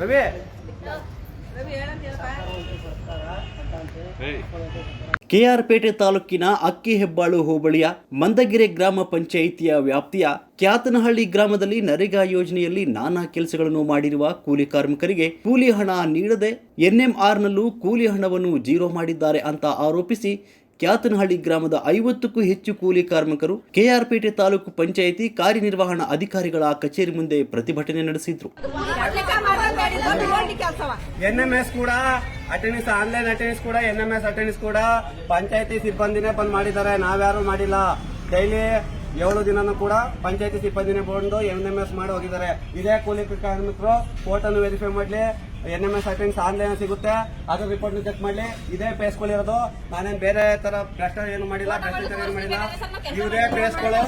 ರವಿ. ಕೆಆರ್ಪೇಟೆ ತಾಲೂಕಿನ ಅಕ್ಕಿ ಹೆಬ್ಬಾಳು ಹೋಬಳಿಯ ಮಂದಗಿರೆ ಗ್ರಾಮ ಪಂಚಾಯಿತಿಯ ವ್ಯಾಪ್ತಿಯ ಕ್ಯಾತನಹಳ್ಳಿ ಗ್ರಾಮದಲ್ಲಿ ನರೇಗಾ ಯೋಜನೆಯಲ್ಲಿ ನಾನಾ ಕೆಲಸಗಳನ್ನು ಮಾಡಿರುವ ಕೂಲಿ ಕಾರ್ಮಿಕರಿಗೆ ಕೂಲಿ ಹಣ ನೀಡದೆ ಎನ್ಎಂಆರ್ನಲ್ಲೂ ಕೂಲಿ ಹಣವನ್ನು ಜೀರೋ ಮಾಡಿದ್ದಾರೆ ಅಂತ ಆರೋಪಿಸಿ ಕ್ಯಾತನಹಳ್ಳಿ ಗ್ರಾಮದ ಐವತ್ತಕ್ಕೂ ಹೆಚ್ಚು ಕೂಲಿ ಕಾರ್ಮಿಕರು ಕೆಆರ್ಪೇಟೆ ತಾಲೂಕು ಪಂಚಾಯಿತಿ ಕಾರ್ಯನಿರ್ವಹಣಾ ಅಧಿಕಾರಿಗಳ ಕಚೇರಿ ಮುಂದೆ ಪ್ರತಿಭಟನೆ ನಡೆಸಿದ್ರು. ಎನ್ಎಂಎಸ್ ಕೂಡ ಅಟೆಂಡೆನ್ಸ್ ಆನ್ಲೈನ್ ಅಟೆಂಡೆನ್ಸ್ ಕೂಡ, ಎನ್ಎಂಎಸ್ ಅಟೆಂಡೆನ್ಸ್ ಕೂಡ ಪಂಚಾಯತಿ ಸಿಬ್ಬಂದಿನೇ ಬಂದ್ ಮಾಡಿದ್ದಾರೆ. ನಾವ್ಯಾರು ಮಾಡಿಲ್ಲ. ಡೈಲಿ ಏಳು ದಿನನೂ ಕೂಡ ಪಂಚಾಯತಿ ಸಿಬ್ಬಂದಿನೇ ಬಂದು ಎನ್ ಎಂ ಮಾಡಿ ಹೋಗಿದ್ದಾರೆ. ಇದೇ ಕೂಲಿ ಕಾರ್ಮಿಕರು ಕೋಟನ್ನು ವೆರಿಫೈ ಮಾಡ್ಲಿ. N M S attendance online ಸಿಗುತ್ತೆ. ಅದು ರಿಪೋರ್ಟ್ ಚೆಕ್ ಮಾಡಲಿ. ಇದೇ ಪೇಸ್ಗಳು ಇರೋದು. ನಾನೇನು ಬೇರೆ ತರ ಭ್ರಷ್ಟ ಏನು ಮಾಡಿಲ್ಲ ಭ್ರಷ್ಟಾಚಾರ ಏನು ಮಾಡಿಲ್ಲ. ಇವರೇ ಪೇಸ್ಗಳು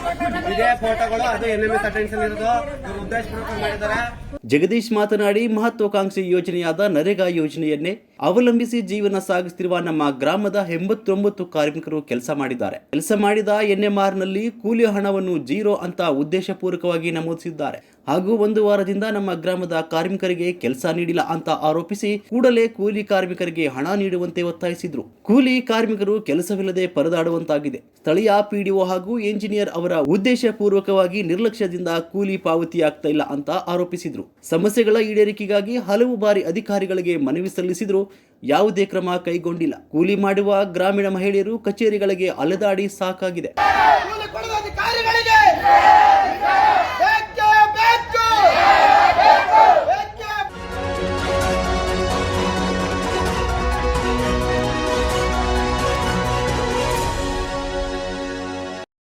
ಇದೇ ಫೋಟೋಗಳು ಅದು ಎನ್ ಎಂ ಎಸ್ ಅಟೆನ್ಸ್ ಇರೋದು. ಇವ್ರು ಉದ್ದೇಶಪೂರ್ವಕ ಮಾಡಿದ್ದಾರೆ. ಜಗದೀಶ್ ಮಾತನಾಡಿ ಮಹತ್ವಾಕಾಂಕ್ಷಿ ಯೋಜನೆಯಾದ ನರೇಗಾ ಯೋಜನೆಯನ್ನೇ ಅವಲಂಬಿಸಿ ಜೀವನ ಸಾಗಿಸುತ್ತಿರುವ ನಮ್ಮ ಗ್ರಾಮದ ಎಂಬತ್ತೊಂಬತ್ತು ಕಾರ್ಮಿಕರು ಕೆಲಸ ಮಾಡಿದ್ದಾರೆ. ಕೆಲಸ ಮಾಡಿದ ಎನ್ಎಂಆರ್ನಲ್ಲಿ ಕೂಲಿ ಹಣವನ್ನು ಜೀರೋ ಅಂತ ಉದ್ದೇಶಪೂರ್ವಕವಾಗಿ ನಮೂದಿಸಿದ್ದಾರೆ. ಹಾಗೂ ಒಂದು ವಾರದಿಂದ ನಮ್ಮ ಗ್ರಾಮದ ಕಾರ್ಮಿಕರಿಗೆ ಕೆಲಸ ನೀಡಿಲ್ಲ ಅಂತ ಆರೋಪಿಸಿ ಕೂಡಲೇ ಕೂಲಿ ಕಾರ್ಮಿಕರಿಗೆ ಹಣ ನೀಡುವಂತೆ ಒತ್ತಾಯಿಸಿದ್ರು. ಕೂಲಿ ಕಾರ್ಮಿಕರು ಕೆಲಸವಿಲ್ಲದೆ ಪರದಾಡುವಂತಾಗಿದೆ. ಸ್ಥಳೀಯ ಪಿಡಿಒ ಹಾಗೂ ಎಂಜಿನಿಯರ್ ಅವರ ಉದ್ದೇಶಪೂರ್ವಕವಾಗಿ ನಿರ್ಲಕ್ಷ್ಯದಿಂದ ಕೂಲಿ ಪಾವತಿಯಾಗ್ತಾ ಇಲ್ಲ ಅಂತ ಆರೋಪಿಸಿದ್ರು. ಸಮಸ್ಯೆಗಳ ಈಡೇರಿಕೆಗಾಗಿ ಹಲವು ಬಾರಿ ಅಧಿಕಾರಿಗಳಿಗೆ ಮನವಿ ಸಲ್ಲಿಸಿದ್ರು. ಯಾವುದೇ ಕ್ರಮ ಕೈಗೊಂಡಿಲ್ಲ. ಕೂಲಿ ಮಾಡುವ ಗ್ರಾಮೀಣ ಮಹಿಳೆಯರು ಕಚೇರಿಗಳಿಗೆ ಅಲೆದಾಡಿ ಸಾಕಾಗಿದೆ.